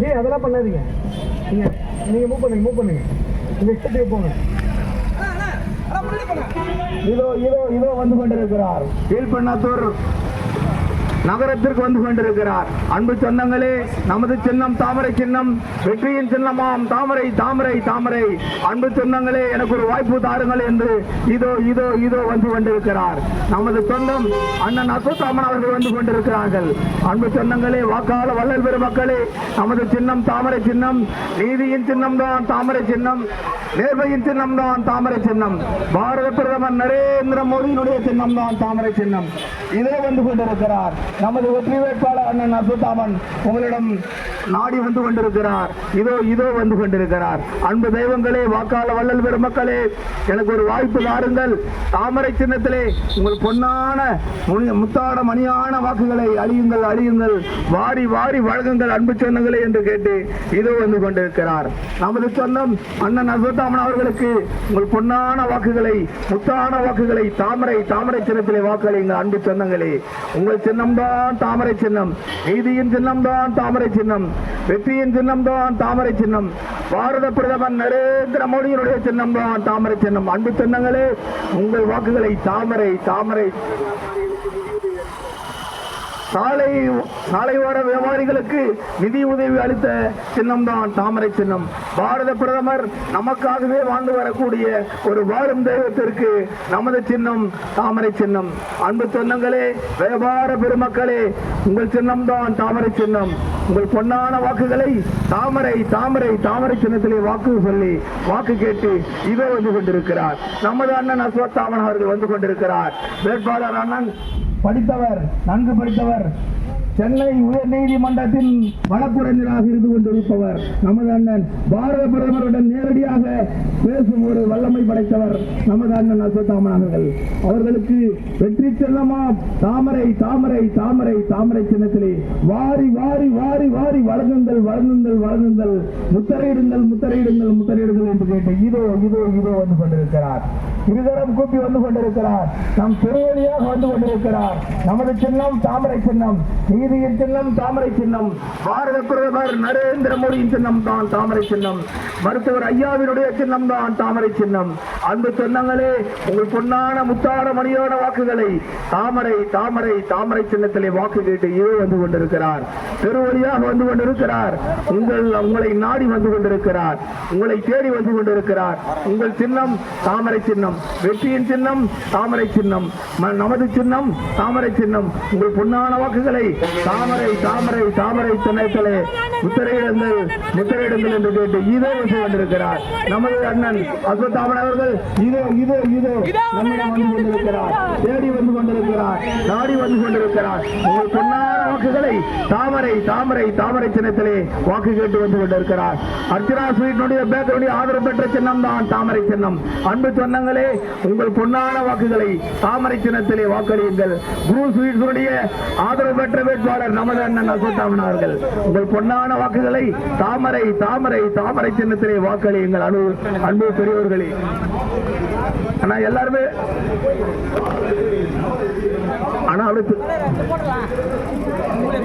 G அதெல்லாம் பண்ணாதீங்க. நீங்க நீங்க மூவ் பண்ணுங்க மூவ் பண்ணுங்க. உங்க இஷ்டத்துக்கு போங்க. இதோ இதோ இதோ வந்து கொண்டிருக்கிறார். கீழ்பண்ணாத்தூர் நகரத்திற்கு வந்து கொண்டிருக்கிறார். அன்பு சொந்தங்களே நமது சின்னம் தாமரை சின்னம் வெற்றியின் சின்னமாம். தாமரை தாமரை தாமரை. அன்பு சொந்தங்களே எனக்கு ஒரு வாய்ப்பு தாருங்கள் என்று இதோ இதோ இதோ வந்து கொண்டிருக்கிறார். நமது சொந்தம் அண்ணன் அசோத்தாமன் அவர்கள் வந்து கொண்டிருக்கிறார்கள். அன்பு சொந்தங்களே வாக்காள வள்ளல் பெருமக்களே நமது சின்னம் தாமரை சின்னம் நீதியின் சின்னம் தான் தாமரை சின்னம் நேர்மையின் சின்னம் தான் தாமரை சின்னம் பாரத பிரதமர் நரேந்திர மோடியினுடைய சின்னம் தான் தாமரை சின்னம். இதே வந்து கொண்டிருக்கிறார். நமது ஒற்றி வேட்பாளர் அண்ணன் அசுத்தாமன் உங்களிடம் நாடி வந்து கொண்டிருக்கிறார். இதோ இதோ வந்து கொண்டிருக்கிறார். அன்பு தெய்வங்களே வாக்காள வள்ளல் பெருமக்களே எனக்கு ஒரு வாய்ப்பு தாருங்கள். தாமரை சின்னத்திலே உங்கள் பொன்னான முனி- முத்தான மணியான வாக்குகளை அழியுங்கள் அழியுங்கள். வாரி வாரி வழங்குங்கள் அன்பு சொந்தங்களே என்று கேட்டு இதோ வந்து கொண்டிருக்கிறார். நமது சொந்தம் அண்ணன் அசுத்தாமன் அவர்களுக்கு உங்கள் பொன்னான வாக்குகளை முத்தான வாக்குகளை தாமரை தாமரை சின்னத்திலே வாக்களியுங்கள் அன்பு சொந்தங்களே உங்கள் சின்னம் தான் தாமரை சின்னம். நீதியின் சின்னம் தான் தாமரை சின்னம். வெற்றியின் சின்னம் தான் தாமரை சின்னம். பாரத பிரதமர் நரேந்திர மோடியினுடைய சின்னம் தான் தாமரை சின்னம். அன்பு சின்னங்களே உங்கள் வாக்குகளை தாமரை தாமரை. சாலை சாலையோர வியாபாரிகளுக்கு நிதி உதவி அளித்த சின்னம் தான் தாமரை சின்னம். பாரத பிரதமர் நமக்காகவே வாழ்ந்து வரக்கூடிய ஒரு வாழும் தெய்வத்திற்கு நமது சின்னம் தாமரை சின்னம். அன்பு சொன்னங்களே வியாபார பெருமக்களே உங்கள் சின்னம் தான் தாமரை சின்னம். உங்கள் பொன்னான வாக்குகளை தாமரை தாமரை தாமரை சின்னத்திலே வாக்கு சொல்லி வாக்கு கேட்டு இவர் வந்து கொண்டிருக்கிறார். நமது அண்ணன் அஸ்வத்தாமன் அவர்கள் வந்து கொண்டிருக்கிறார். வேட்பாளர் அண்ணன் படித்தவர் நன்கு படித்தவர். சென்னை உயர் நீதிமன்றத்தின் வழக்குரைஞராக இருந்து கொண்டிருப்பவர் நமது அண்ணன் பாரத பிரதமருடன் நேரடியாக பேசும் ஒரு வல்லமை படைத்தவர் நமது அண்ணன் அசோத்தாமன் அவர்கள். அவர்களுக்கு வெற்றி செல்லமா? தாமரை தாமரை தாமரை தாமரை சின்னத்திலே வாரி வாரி வாரி வாரி வழங்குங்கள் வழங்குங்கள் வழங்குங்கள். முத்தரையிடுங்கள் முத்தரையிடுங்கள் முத்தரையிடுங்கள் என்று கேட்டு இதோ இதோ இதோ வந்து கொண்டிருக்கிறார். இருதரம் கூப்பி வந்து கொண்டிருக்கிறார். நம் திருவழியாக வந்து கொண்டிருக்கிறார். நமது சின்னம் தாமரை சின்னம். நீதியின் சின்னம் தாமரை சின்னம். பாரத பிரதமர் நரேந்திர மோடியின் சின்னம் தான் தாமரை சின்னம். மருத்துவர் ஐயாவினுடைய சின்னம் தான் தாமரை சின்னம். அந்த சின்னங்களே உங்கள் பொன்னான முத்தான மணியோட வாக்குகளை தாமரை தாமரை தாமரை சின்னத்திலே வாக்கு கேட்டு இதோ வந்து கொண்டிருக்கிறார். பெருவழியாக வந்து கொண்டிருக்கிறார். உங்கள் உங்களை நாடி வந்து கொண்டிருக்கிறார். உங்களை தேடி வந்து கொண்டிருக்கிறார். உங்கள் சின்னம் தாமரை சின்னம். வெற்றியின் சின்னம் தாமரை சின்னம். நமது சின்னம் தாமரை சின்னம். உங்கள் பொன்னான வாக்குகளை தாமரை தாமரை தாமரை சின்னத்திலே முத்திரையிடுங்கள் முத்திரையிடுங்கள் என்று கேட்டு இதோ வந்து வந்திருக்கிறார். நமது அண்ணன் அஸ்வத்தாமன் அவர்கள் இதோ இதோ இதோ நம்மிடம் வந்து கொண்டிருக்கிறார். தேடி வந்து கொண்டிருக்கிறார். நாடி வந்து கொண்டிருக்கிறார். உங்கள் பொன்னார வாக்குகளை தாமரை தாமரை தாமரை சின்னத்திலே வாக்கு கேட்டு வந்து கொண்டிருக்கிறார். அர்ச்சனா ஸ்வீட்னுடைய பேக்கருடைய ஆதரவு பெற்ற சின்னம் தான் தாமரை சின்னம். அன்பு சொன்னங்களே உங்கள் பொன்னான வாக்குகளை தாமரை சின்னத்திலே வாக்களியுங்கள். குரு ஸ்வீட்ஸுடைய ஆதரவு பெற்ற வேட்பாளர் நமது அண்ணன் அசோத்தாமன் அவர்கள் உங்கள் பொன்னான வாக்குகளை தாமரை தாமரை தாமரை சின்னத்திலே வாக்களியுங்கள். அனு அன்பு பெரியவர்களே ஆனா எல்லாருமே?